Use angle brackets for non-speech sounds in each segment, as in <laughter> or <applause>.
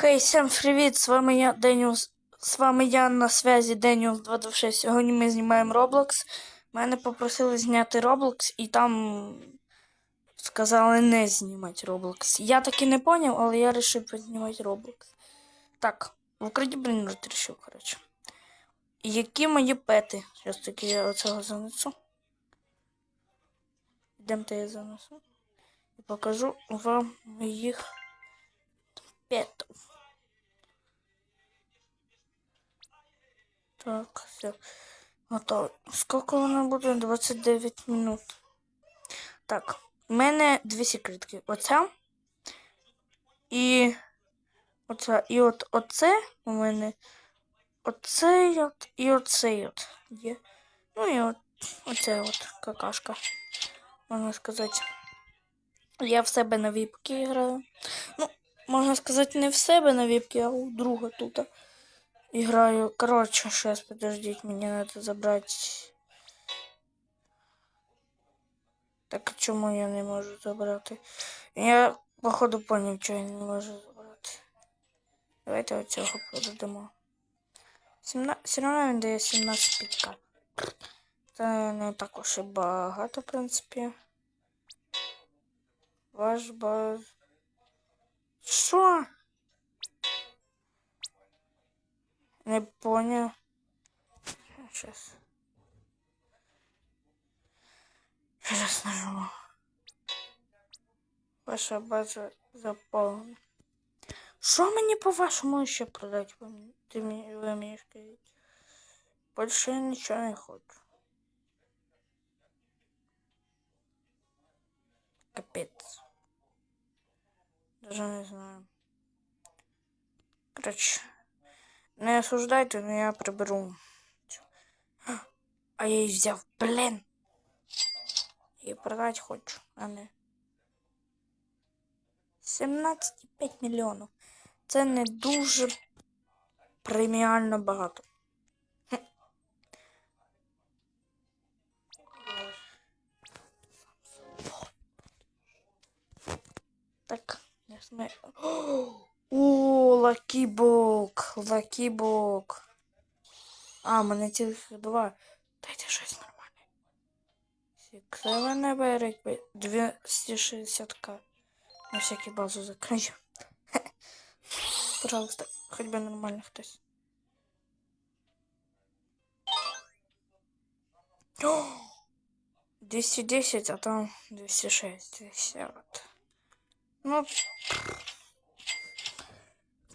Хей, всем привіт! З вами я, Деніус. З вами я на связі Деніус 226. Сьогодні ми знімаємо Roblox. Мене попросили зняти Roblox і там сказали не знімати Roblox. Я таки не поняв, але я вирішив познімати Roblox. Так, в Україні блін рішив, коротше. Які мої пети? Зараз таки я оцього занесу. Йдемте я занесу. І покажу вам моїх петов. Так, все. Готово. Скільки вона буде? 29 минут. Так, у мене дві секретки. Оця. І оця. І от оце у мене. Оцей от і оцей от є. Ну і от оця от какашка. Можна сказати. Я в себе на віпки граю. Ну, можна сказати, не в себе на віпки, а у друга тут. Играю. Короче, сейчас подождите, мне надо забрать. Так а чому я не можу забрати? Я, походу, поняв, що я не можу забрати. Давайте оцього продамо. 17... Все одно він дає 17 підка. Це не так уж і багато, в принципі. Ваш баз. Що? Не понял. Сейчас. Сейчас нажму. Ваша база заповнена. Що мені по-вашому ще продати? Ви мені- Ти мені ви мені скажіть. Більше я нічого не хочу. Капець. Даже не знаю. Короче. Не осуждайте, но я приберу. А я її взяв, блін. І продати хочу, а не. 17,5 мільйонів. Це не дуже преміально багато. Так, я знаю. О, лакібок, лакібок. А, в мене цілих два. Дайте щось нормальне. Це мене беруть 260к. На всякий базу закрию. <laughs> Пожалуйста, хоть бы нормально хтось. О! 210, <gasps> а там 260. Ну,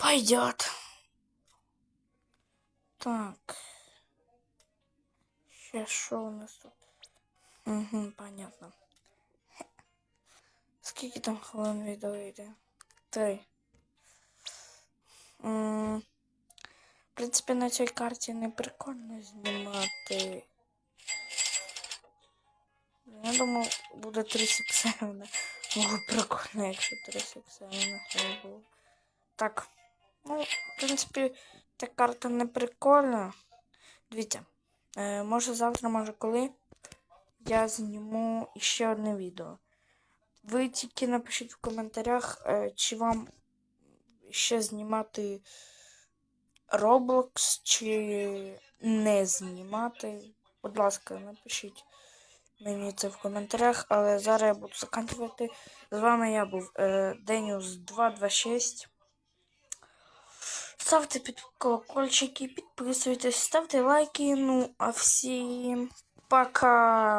Пойдет. Так. Сейчас что у нас тут? Угу, понятно. Скільки там хвилин відео? Три. В принципі, на цій карті не прикольно знімати. Я думав, буде 3 сексуальне. Було прикольно, якщо 3 сексуальне було. Так. Ну, в принципі, та карта не прикольна. Дивіться, е, може завтра, може коли я зніму ще одне відео. Ви тільки напишіть в коментарях, е, чи вам ще знімати Roblox, чи не знімати. Будь ласка, напишіть мені це в коментарях, але зараз я буду заканчувати. З вами я був е, Деніус 226. Ставте під колокольчики, підписуйтесь, ставте лайки. Ну, а всім пока!